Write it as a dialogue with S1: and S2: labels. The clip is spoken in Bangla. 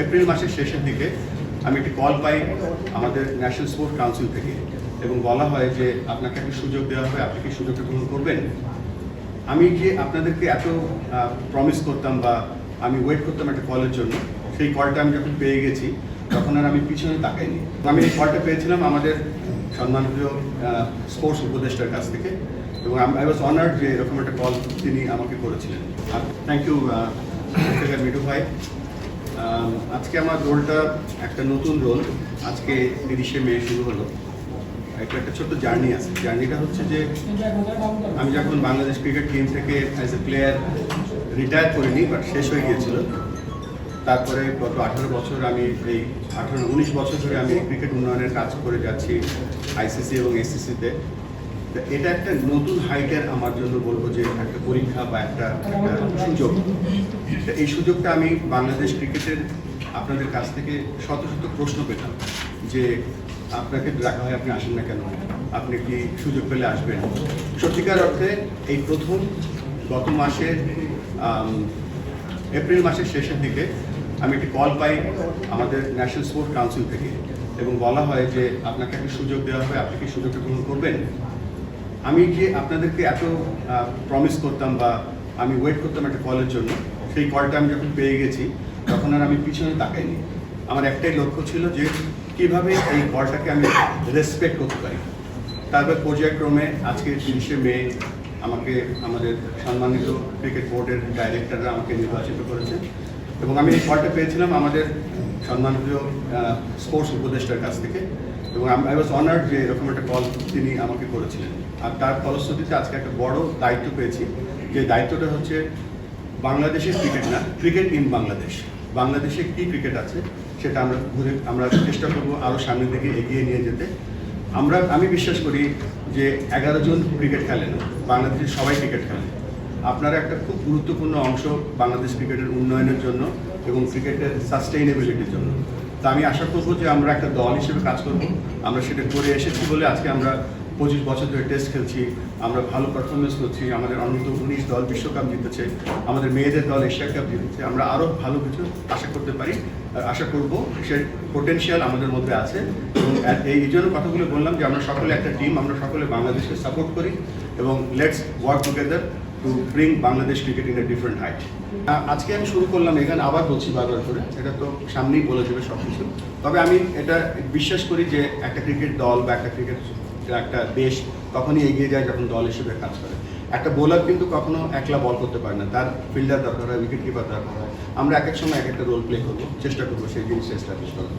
S1: এপ্রিল মাসের শেষের দিকে আমি একটি কল পাই আমাদের ন্যাশনাল স্পোর্টস কাউন্সিল থেকে এবং বলা হয় যে আপনাকে একটা সুযোগ দেওয়া হবে, আপনি কি সুযোগটা গ্রহণ করবেন? আমি যে আপনাদেরকে এত প্রমিস করতাম বা আমি ওয়েট করতাম একটা কলের জন্য, সেই কলটা আমি যখন পেয়ে গেছি, তখন আর আমি পিছনে তাকাইনি। আমি এই কলটা পেয়েছিলাম আমাদের সম্মানীয় স্পোর্টস উপদেষ্টার কাছ থেকে এবং আই ওয়াজ অনার্ড যে এরকম একটা কল তিনি আমাকে করেছিলেন। থ্যাংক ইউ মিঠু ভাই। আজকে আমার রোলটা একটা নতুন রোল আজকে তিরিশে মে শুরু হলো। একটা একটা ছোট্ট জার্নি আছে। জার্নিটা হচ্ছে যে, আমি যখন বাংলাদেশ ক্রিকেট টিম থেকে অ্যাজ এ প্লেয়ার রিটায়ার করিনি বাট শেষ হয়ে গিয়েছিল। তারপরে গত আঠারো বছর আমি এই আঠারো, উনিশ বছর ধরে আমি ক্রিকেট উন্নয়নের কাজ করে যাচ্ছি আইসিসি এবং এসিসিতে এটা একটা নতুন হাইটের আমার জন্য বলব যে একটা পরীক্ষা বা একটা সুযোগ। এই সুযোগটা আমি বাংলাদেশ ক্রিকেটের আপনাদের কাছ থেকে শত শত প্রশ্ন পেতাম যে আপনাকে ডাকা হয়, আপনি আসেন না কেন? আপনি কি সুযোগ পেলে আসবেন? সত্যিকার অর্থে এই প্রথম গত মাসের এপ্রিল মাসের শেষের দিকে আমি একটি কল পাই আমাদের ন্যাশনাল স্পোর্টস কাউন্সিল থেকে এবং বলা হয় যে আপনাকে একটা সুযোগ দেওয়া হবে আপনি কি সুযোগটা গ্রহণ করবেন? আমি যে আপনাদেরকে এত প্রমিস করতাম বা আমি ওয়েট করতাম একটা কলের জন্য, সেই কলটা আমি যখন পেয়ে গেছি, তখন আর আমি পিছনে তাকাইনি। আমার একটাই লক্ষ্য ছিল যে কীভাবে এই কলটাকে আমি রেসপেক্ট করতে পারি। তারপর পর্যায়ক্রমে আজকে তিরিশে মে আমাকে, আমাদের সম্মানিত ক্রিকেট বোর্ডের ডাইরেক্টররা আমাকে নির্বাচিত করেছে এবং আমি এই কলটা পেয়েছিলাম আমাদের সম্মানিত স্পোর্টস উপদেষ্টার কাছ থেকে। এবং আই ওয়াজ অনার্ড যে এরকম একটা কল তিনি আমাকে করেছিলেন। আর তার ফলশ্রুতিতে আজকে একটা বড় দায়িত্ব পেয়েছি। যে দায়িত্বটা হচ্ছে বাংলাদেশের ক্রিকেট না ক্রিকেট ইন বাংলাদেশ বাংলাদেশে কি ক্রিকেট আছে সেটা আমরা ঘুরে, আমরা চেষ্টা করব আরও সামনের দিকে এগিয়ে নিয়ে যেতে। আমরা, আমি বিশ্বাস করি যে এগারো জন ক্রিকেট খেলে না, বাংলাদেশের সবাই ক্রিকেট খেলে। আপনারা একটা খুব গুরুত্বপূর্ণ অংশ বাংলাদেশ ক্রিকেটের উন্নয়নের জন্য এবং ক্রিকেটের সাস্টেইনেবিলিটির জন্য। তা আমি আশা করব যে আমরা একটা দল হিসেবে কাজ করব। আমরা সেটা করে এসেছি বলে আজকে আমরা পঁচিশ বছর ধরে টেস্ট খেলছি, আমরা ভালো পারফরমেন্স করছি, আমাদের অনন্ত উনিশ দল বিশ্বকাপ জিতেছে, আমাদের মেয়েদের দল এশিয়া কাপ জিতেছে, আমরা আরও ভালো কিছু আশা করতে পারি। আশা করব সে পোটেনশিয়াল আমাদের মধ্যে আছে। এবং এই জন্য কথাগুলো বললাম যে আমরা সকলে একটা টিম আমরা সকলে বাংলাদেশকে সাপোর্ট করি। এবং let's work together to bring Bangladesh cricket in a different height আজকে আমি শুরু করলাম, এখানে আবার বলছি বারবার করে, এটা তো সামনেই বলে দেবে সব কিছু তবে আমি এটা বিশ্বাস করি যে একটা ক্রিকেট দল বা একটা ক্রিকেট একটা দেশ তখনই এগিয়ে যায় যখন দল হিসেবে কাজ করে। একটা বোলার কিন্তু কখনো একলা বল করতে পারে না, তার ফিল্ডার দরকার হয় উইকেট কিপার দরকার হয়। আমরা এক এক সময় এক একটা রোল প্লে করব, চেষ্টা করব সেই জিনিসটা এস্টাবলিশ করার।